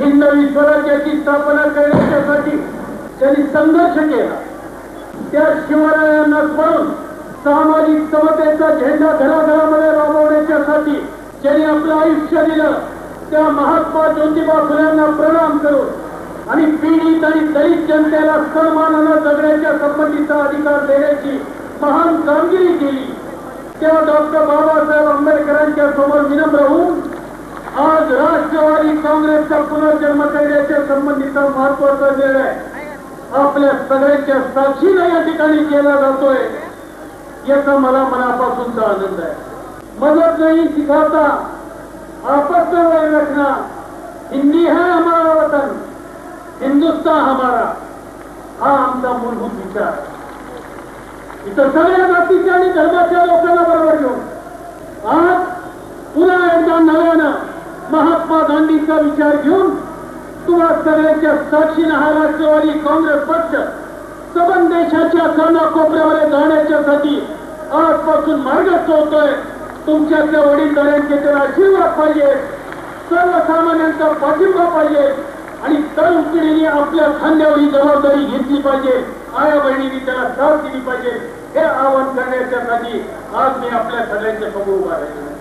हिंदवी स्वराज्याची स्थापना करण्याच्यासाठी त्यांनी संघर्ष केला. त्या शिवरायांना स्मरून सामाजिक समतेचा झेंडा घराघरामध्ये राबवण्याच्यासाठी ज्यांनी आपलं आयुष्य दिलं. त्या महात्मा ज्योतिबा फुल्यांना प्रणाम करून आणि पीडित आणि दलित जनतेला सन्मानानं जगण्याच्या संबंधीचा अधिकार देण्याची महान कामगिरी केली. त्या डॉक्टर बाबासाहेब आंबेडकरांच्या समोर विनम्र होऊन आज राष्ट्रवादी काँग्रेसचा पुनर्जन्म करण्याच्या संबंधीचा महत्त्वाचा निर्णय आपल्या सगळ्यांच्या साक्षीनं या ठिकाणी केला जातोय याचा मला मनापासूनचा आनंद आहे. मदत नहीं सिखाता आपस में वही रखना हिंदी है हमारा वतन हिंदुस्तान हमारा. हा आमचा मूलभूत विचार. आहे इतर सगळ्या जातीच्या आणि धर्माच्या लोकांना बरोबर घेऊन महात्मा गांधींचा विचार घेऊन तुम्हा सगळ्यांच्या साक्षीनं हा राष्ट्रवादी काँग्रेस पक्ष सबन देशाच्या कानाकोपऱ्यामध्ये जाण्याच्यासाठी आजपासून मार्ग चोरतोय. तुमच्यातल्या वडीलधाऱ्यांचे त्याला आशीर्वाद पाहिजे सर्वसामान्यांचा पाठिंबा पाहिजे आणि तरुण पिढीने आपल्या खांद्यावर ही जबाबदारी घेतली पाहिजे आया बहिणींनी त्याला साथ दिली पाहिजे हे आवाहन करण्याच्यासाठी आज मी आपल्या सगळ्यांच्या समोर उभा राहिलो.